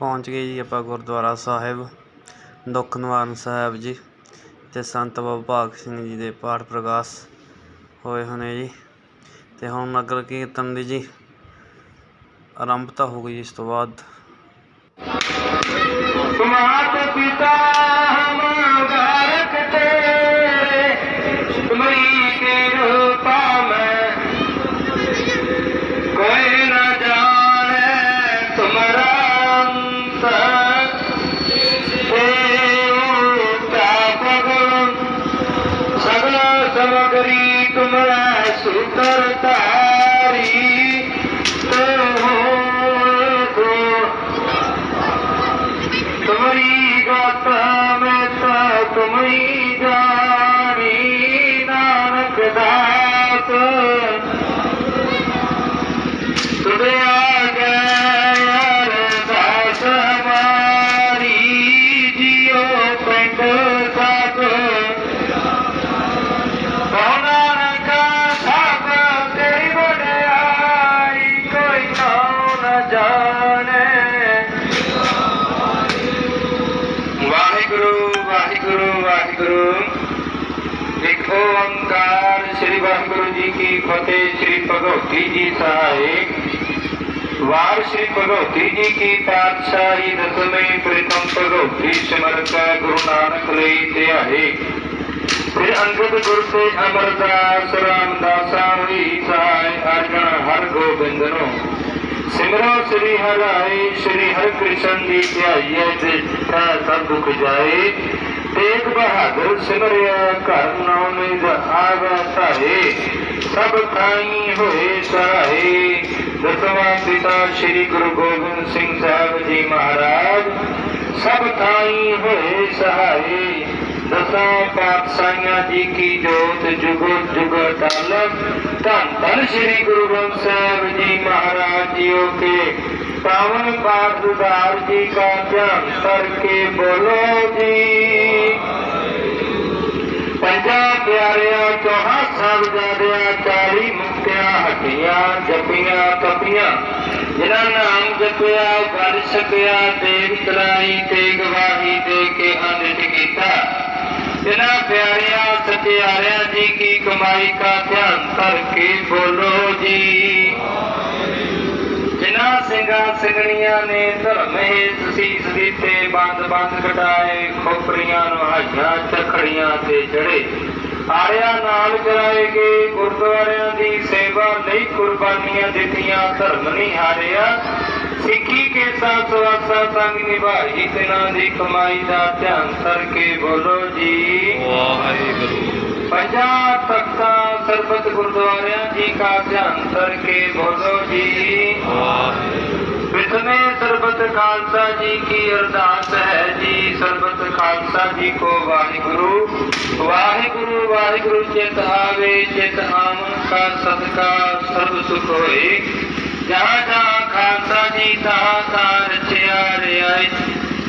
ਪਹੁੰਚ ਗਏ ਜੀ ਆਪਾਂ ਗੁਰਦੁਆਰਾ ਸਾਹਿਬ, ਦੁੱਖ ਨਿਵਾਰਨ ਸਾਹਿਬ ਜੀ ਤੇ ਸੰਤ ਬਾਬਾ ਭਾਗ ਸਿੰਘ ਜੀ ਦੇ ਪਾਠ ਪ੍ਰਕਾਸ਼ ਹੋਏ ਹੋਣੇ ਜੀ। ਤੇ ਹੁਣ ਨਗਰ ਕੀਰਤਨ ਦੀ ਜੀ ਆਰੰਭਤਾ ਹੋ ਗਈ ਇਸ ਤੋਂ ਬਾਅਦ। ਸਮਾਤ ਪਿਤਾ ਜੀ ਸ੍ਰੀ ਭਗਵਤੀ ਜੀ ਸਹਾਇ ਵਾਰ ਸ੍ਰੀ ਭਗਵਤੀ ਜੀ ਕੀ ਪਾਤਸ਼ਾਹੀ ਦਸਵੇਂ ਪ੍ਰਥਮ ਭਗਵਤੀ ਸਿਮਰਤ ਗੁਰੂ ਨਾਨਕ ਲਈ ਧਿਆਏ। ਫਿਰ ਅੰਗਦ ਗੁਰ ਤੇ ਅਮਰਦਾਸ ਰਾਮਦਾਸਾ ਹੋਈ ਸਹਾਇ ਅਰਜਨ ਹਰ ਗੋਬਿੰਦ ਨੂੰ ਸਿਮਰੋ ਸ੍ਰੀ ਹਰਿ ਸ੍ਰੀ ਹਰਿ ਕ੍ਰਿਸ਼ਨ ਦੀ ਧਿਆਈਏ ਤੇ ਸਭ ਦੁਖ ਜਾਏ। ਤੇਗ ਬਹਾਦਰ ਸਿਮਰਿਆ, ਘਰ ਨਾਮ ਨਿਜ ਆਵਾ ਧਾਰੇ ਸਭ ਥਾਈ ਹੋਏ ਸਹਾਏ ਦਸਵਾਂ ਪਿਤਾ ਸ੍ਰੀ ਗੁਰੂ ਗੋਬਿੰਦ ਸਿੰਘ ਸਾਹਿਬ ਜੀ ਮਹਾਰਾਜ, ਸਭ ਥਾਈ ਹੋਏ ਸਹਾਏ ਦਸਾਂ ਪਾਤਸ਼ਾਹੀਆਂ ਜੀ ਕੀ ਜੋਤ, ਜੁਗ ਜੁਗ ਟਲ ਧੰਨ ਧੰਨ ਸ੍ਰੀ ਗੁਰੂ ਗ੍ਰੰਥ ਸਾਹਿਬ ਜੀ ਮਹਾਰਾਜ ਜੀਓ ਕੇ। ਪਾਵਨ ਪਾਠ ਦੁਦਾਰ ਜੀ ਕਾ ਧਿਆਨ ਕਰਕੇ ਬੋਲੋ ਜੀ। ਪੰਜਾਂ ਪਿਆਰਿਆਂ ਚੌਹਾਂ ਸਾਹਿਬਜ਼ਾਦਿਆਂ ਚਾਲੀ ਮੁਕਤਿਆਂ, ਹੱਟੀਆਂ, ਜਪੀਆਂ, ਤਪੀਆਂ। ਜਿਨ੍ਹਾਂ ਨਾਮ ਜਪਿਆ ਗੱਲ ਸਕਿਆ ਦੇਵ ਤਰਾਈ ਤੇ ਗਵਾਹੀ ਦੇ ਕੇ ਅੰਮ੍ਰਿਤ ਕੀਤਾ। ਜਿਨ੍ਹਾਂ ਪਿਆਰਿਆਂ, ਸਤਿਆਰਿਆਂ ਜੀ ਕੀ ਕਮਾਈ ਕਾ ਧਿਆਨ ਕਰਕੇ ਬੋਲੋ ਜੀ। ਸਿੰਘਾਂ ਸਿੰਘਣੀਆਂ ਨੇ ਧਰਮ ਹੇਤ ਸੀਸ ਦਿੱਤੇ ਬੰਦ ਬੰਦ ਕਟਾਏ ਖੋਪਰੀਆਂ ਨਹਾਈਆਂ ਚਖੜੀਆਂ ਤੇ ਚੜੇ। ਆਰਿਆਂ ਨਾਲ ਕਰਾਏ ਗਏ ਗੁਰਦੁਆਰਿਆਂ ਦੀ ਸੇਵਾ ਲਈ ਕੁਰਬਾਨੀਆਂ ਦਿੱਤੀਆਂ ਧਰਮ ਨਹੀਂ ਹਾਰਿਆ। ਸਿੱਖੀ ਕੇ ਸਾਥ ਵਾਸਾ ਸੰਗ ਨਿਭਾਈ ਤਿਨਾਂ ਦੀ ਕਮਾਈ ਦਾ ਧਿਆਨ ਕਰਕੇ ਬੋਲੋ ਜੀ। ਵਾਹਿਗੁਰੂ। ਪੰਜਾਂ ਤਖਤਾਂ ਸਰਬਤ ਗੁਰਦੁਆਰਿਆਂ ਜੀ ਕਾ ਧਿਆਨ ਕਰਕੇ ਬੋਲੋ ਜੀ। ਵਿਸਮੇ ਸਰਬਤ ਖਾਲਸਾ ਜੀ ਕੀ ਅਰਦਾਸ ਹੈ ਜੀ। ਸਰਬਤ ਖਾਲਸਾ ਜੀ ਕੋ ਵਾਹਿਗੁਰੂ। ਵਾਹਿਗੁਰੂ ਵਾਹਿਗੁਰੂ ਚਿਤ ਆਵੇ, ਚਿਤ ਆਮਨ ਕਾ ਸਦਕਾ ਸਰਬ ਸੁਖ ਹੋਏ। ਜਹਾਂ ਜਹਾਂ ਖਾਲਸਾ ਜੀ ਤਹਾਂ ਤਹਾਂ ਰਚਿਆ ਰਿਆਇ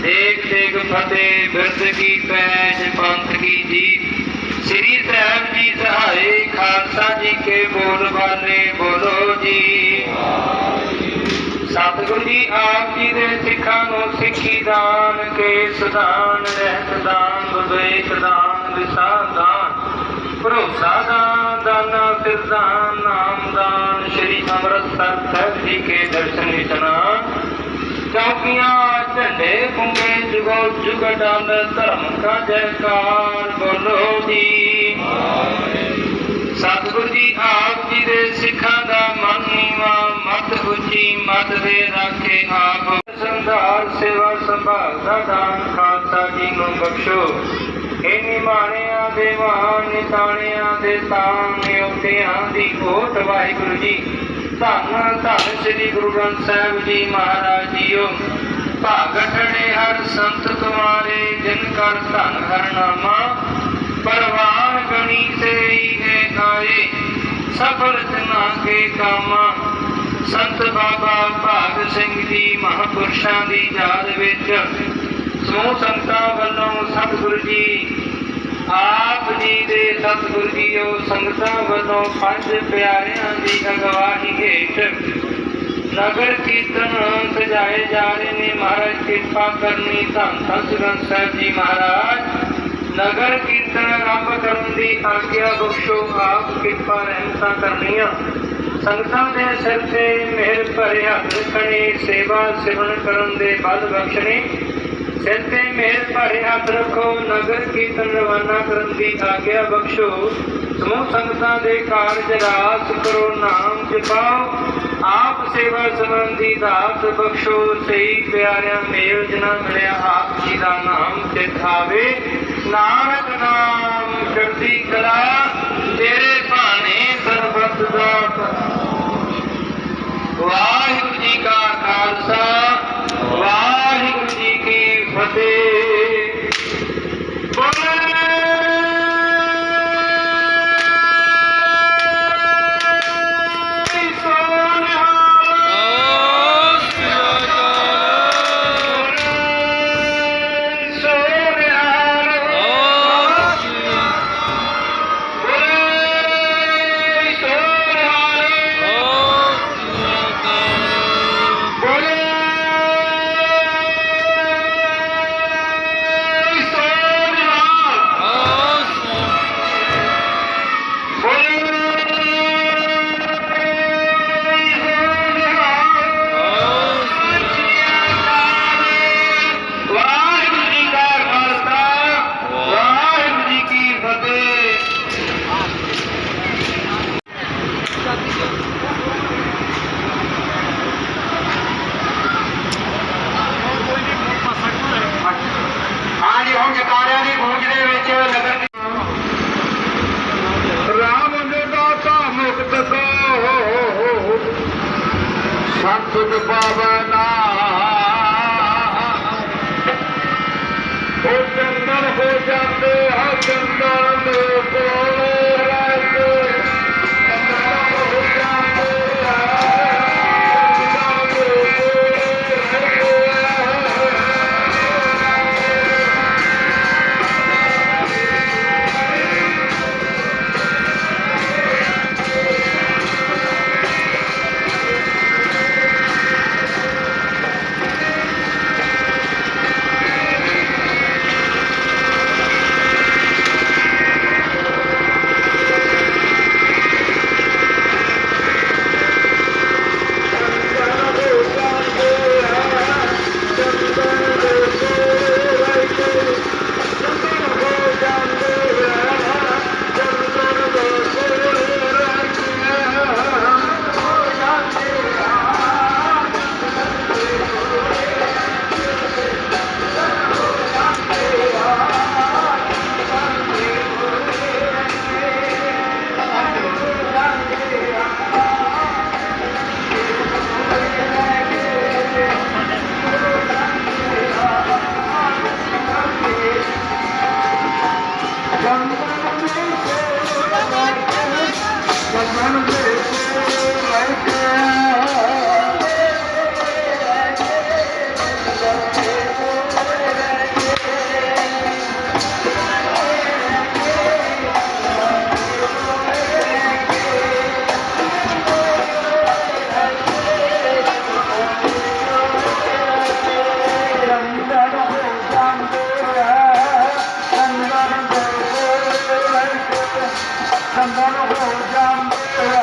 ਦੇਖ ਦੇਖ ਫਤਿਹ ਬਿਰਦ ਕੀ ਪੈਜ ਪੰਥ ਕੀ ਜੀਤ ਸ੍ਰੀ ਸਾਹਿਬ ਜੀ ਸਹਾਏ ਖਾਲਸਾ ਜੀ ਕੇ ਬੋਲ ਵਾਲੇ ਬੋਲੋ ਜੀ। ਸਤਿਗੁਰੂ ਜੀ ਆਪ ਜੀ ਦੇ ਸਿੱਖਾਂ ਨੂੰ ਸਿੱਖੀ ਦਾਨ ਕੇਸ ਦਾਨ ਰਹਿਤ ਦਾਨ, ਵਿਵੇਕ ਦਾਨ ਵਿਸਾਰ ਦਾਨ, ਭਰੋਸਾ ਦਾਨ, ਦਾਨਾ ਸਿਰ ਨਾਮ ਦਾਨ, ਸ੍ਰੀ ਅੰਮ੍ਰਿਤਸਰ ਸਾਹਿਬ ਜੀ ਕੇ ਦਰਸ਼ਨ ਇਤਨਾ। ਚੌਕੀਆਂ, ਝੰਡੇ ਗੁੰਗੇ ਜੁਗੋ ਜੁਗ ਡੰਦ ਧਰਮ ਕਾ ਜੈਕਾਰ ਬੋਲੋ ਜੀ। ਸਤਿਗੁਰੂ ਜੀ ਆਪ ਜੀ ਦੇ ਸਿੱਖਾਂ ਦਾ ਮਨ ਨੀਵਾ, ਮਤ ਉੱਚੀ ਮਤ ਦੇ ਰਾਖੇ ਆਪ। ਸੰਧਾਰ ਸੇਵਾ ਸੰਭਾਲ ਦਾ ਦਾਨ ਖਾਲਸਾ ਜੀ ਨੂੰ ਬਖਸ਼ੋ। ਇਹ ਨਿਮਾਣਿਆਂ ਦੇ ਮਹਾਨ ਨਿਤਾਣਿਆਂ ਦੇ ਤਾਨ ਨਿਉਤਿਆਂ ਦੀ ਓਟ ਵਾਹਿਗੁਰੂ ਜੀ। ਧੰਨ ਧੰਨ ਸ੍ਰੀ ਗੁਰੂ ਗ੍ਰੰਥ ਸਾਹਿਬ ਜੀ ਮਹਾਰਾਜ ਜੀਓ। ਭਾਗਠੜੇ ਹਰ ਸੰਤ ਤੁਮਾਰੇ ਜਿਨ ਕਰ ਧਨ ਹਰ ਨਾਮਾ ਪਰਵਾਨ ਗਣੀ ਤੇਰੀ ਹੈ ਆਏ ਸਫਲ ਜਨਾ ਕੇ ਕਾਮਾ। ਸੰਤ ਬਾਬਾ ਭਾਗ ਸਿੰਘ ਜੀ ਮਹਾਪੁਰਸ਼ਾਂ ਦੀ ਯਾਦ ਵਿੱਚ ਸਮੂਹ ਸੰਤਾਂ ਵੱਲੋਂ ਸਤਿਗੁਰੂ ਜੀ, ਆਪ ਜੀ ਦੇ ਸਤਿਗੁਰੂ ਜੀਓ ਸੰਗਤਾਂ ਵੱਲੋਂ ਪੰਜ ਪਿਆਰਿਆਂ ਦੀ ਅਗਵਾਈ ਹੇਠ ਨਗਰ ਕੀਰਤਨ ਸਜਾਏ ਜਾ ਰਹੇ ਨੇ। ਮਹਾਰਾਜ ਕਿਰਪਾ ਕਰਨੀ ਧੰਨ ਧੰਨ ਗ੍ਰੰਥ ਸਾਹਿਬ ਜੀ ਮਹਾਰਾਜ। ਨਗਰ ਕੀਰਤਨ ਆਰੰਭ ਕਰਨ ਦੀ ਆਗਿਆ ਬਖਸ਼ੋ ਆਪ ਕਿਰਪਾ ਰਹਿਮਤਾਂ ਕਰਨੀਆਂ। ਸੰਗਤਾਂ ਦੇ ਸਿਰ ਤੇ ਮਿਹਰ ਭਰੇ ਹੱਥ ਰੱਖਣੇ, ਸੇਵਾ ਸਿਮਰਨ ਕਰਨ ਦੇ ਬਲ ਬਖਸ਼ਣੇ। ਸਿਰ ਤੇ ਮਿਹਰ ਭਰੇ ਹੱਥ ਰੱਖੋ, ਨਗਰ ਕੀਰਤਨ ਰਵਾਨਾ ਕਰਨ ਦੀ ਆਗਿਆ ਬਖਸ਼ੋ। ਸਮੂਹ ਸੰਗਤਾਂ ਦੇ ਕਾਰਜ ਰਾਸ ਕਰੋ ਨਾਮ ਜਪਾਓ। ਆਪ ਸੇਵਾ ਸਿਮਰਨ ਦੀ ਦਾਤ ਬਖਸ਼ੋ। ਸਹੀ ਪਿਆਰਿਆਂ ਮੇਲ ਜਨਾ ਮਿਲਿਆ, ਆਪ ਜੀ ਦਾ ਨਾਮ ਚਿਤਾਵੇ ਨਾਨਕ ਨਾਮ ਚੜ੍ਹਦੀ ਕਲਾ ਤੇਰੇ ਭਾਣੇ ਸਰਬਤ ਦਾ ਵਾਹਿਗੁਰੂ ਜੀ ਕਾ ਖਾਲਸਾ, ਵਾਹਿਗੁਰੂ ਜੀ ਕੀ ਫਤਿਹ। ਸੰਤ ਪਾਵਨਾ ਹੋ Like man, I'm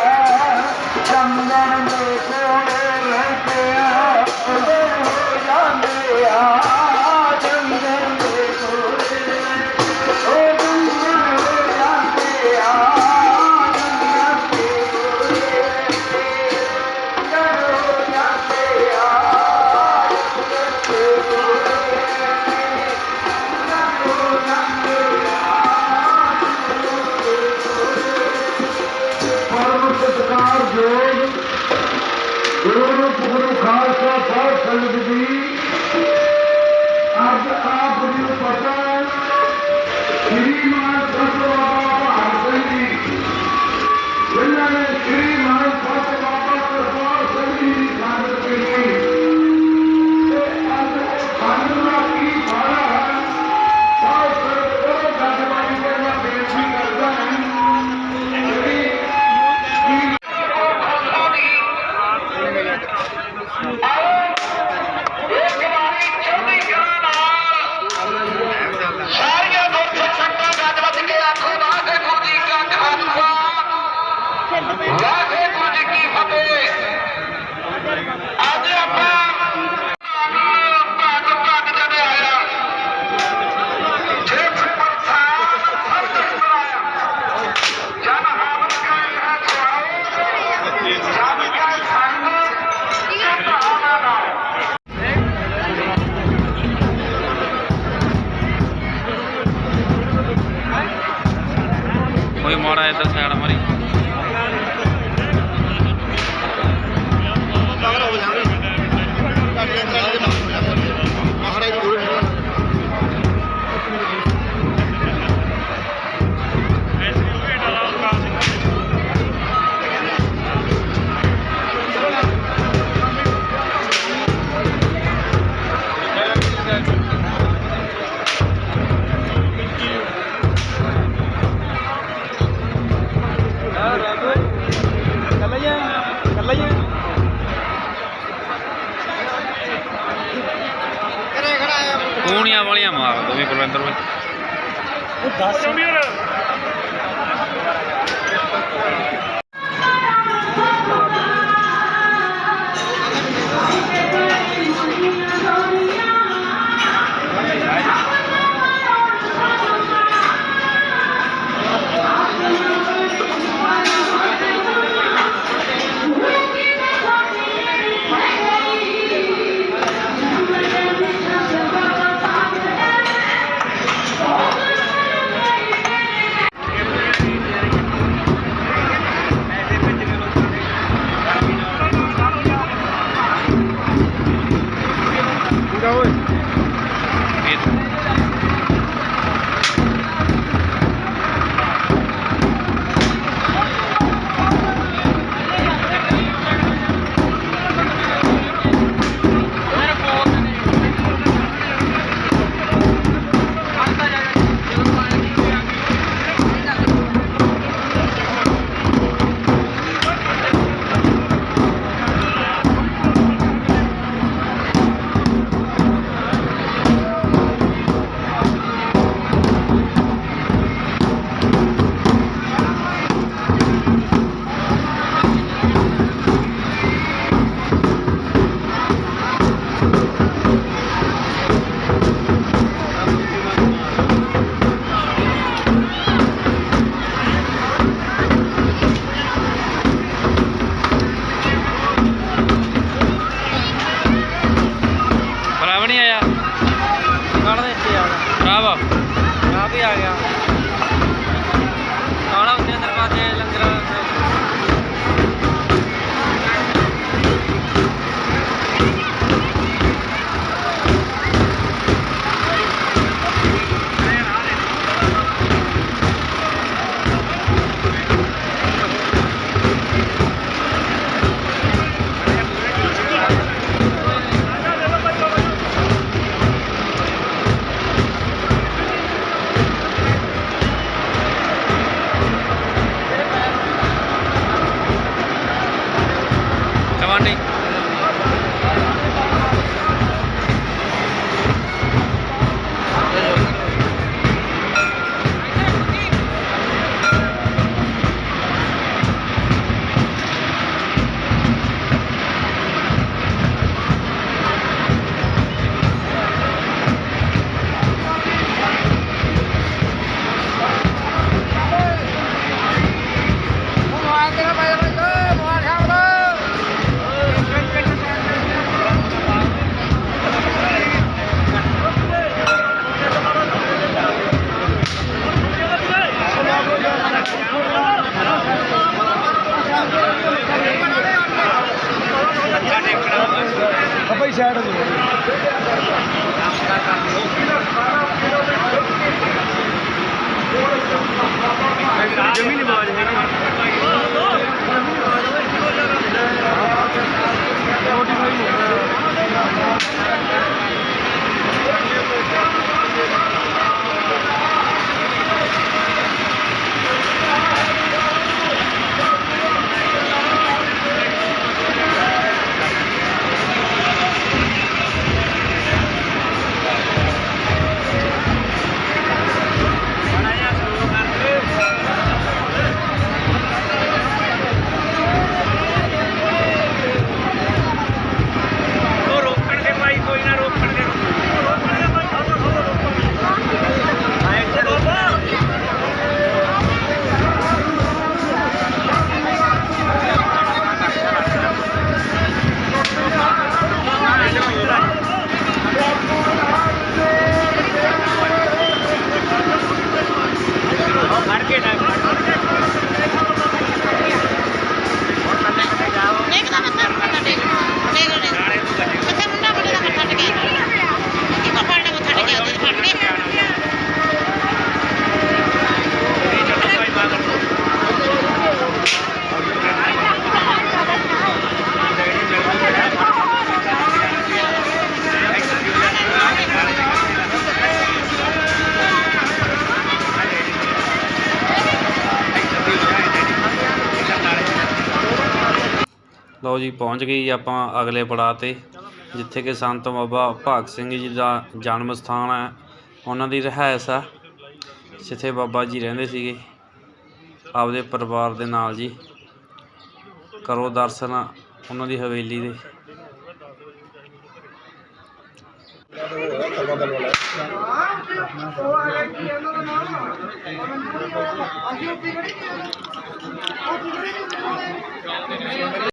ਆ ਚੰਦਨ ਦੇ ਕੋਲ ਰਹਿ ਕੇ ਆ ਸਤਿਕਾਰ ਜੋਗ, ਗੁਰੂ ਗੁਰੂ ਖਾਲਸਾ ਸਾਹਿਬ ਸੰਗਤ ਜੀ। ਅੱਜ ਆਪ ਜੀ ਨੂੰ ਪਤਾ ਹੈ, ਸ੍ਰੀ ਮਾਨ ਸਤਿ ਬਾਬਾ ਭਾਗ ਜੀ, ਜਿਨ੍ਹਾਂ ਨੇ ਜ਼ਮੀਨ ਆਵਾਜ਼ ਉਹ ਲਓ ਜੀ, ਪਹੁੰਚ ਗਈ ਜੀ ਆਪਾਂ ਅਗਲੇ ਪੜਾਅ ਤੇ, ਜਿੱਥੇ ਕਿ ਸੰਤ ਬਾਬਾ ਭਾਗ ਸਿੰਘ ਜੀ ਦਾ ਜਨਮ ਸਥਾਨ ਹੈ, ਉਹਨਾਂ ਦੀ ਰਿਹਾਇਸ਼ ਹੈ ਜਿੱਥੇ ਬਾਬਾ ਜੀ ਰਹਿੰਦੇ ਸੀਗੇ, ਆਪਦੇ ਪਰਿਵਾਰ ਦੇ ਨਾਲ ਜੀ। ਕਰੋ ਦਰਸ਼ਨ ਉਹਨਾਂ ਦੀ ਹਵੇਲੀ ਦੇ।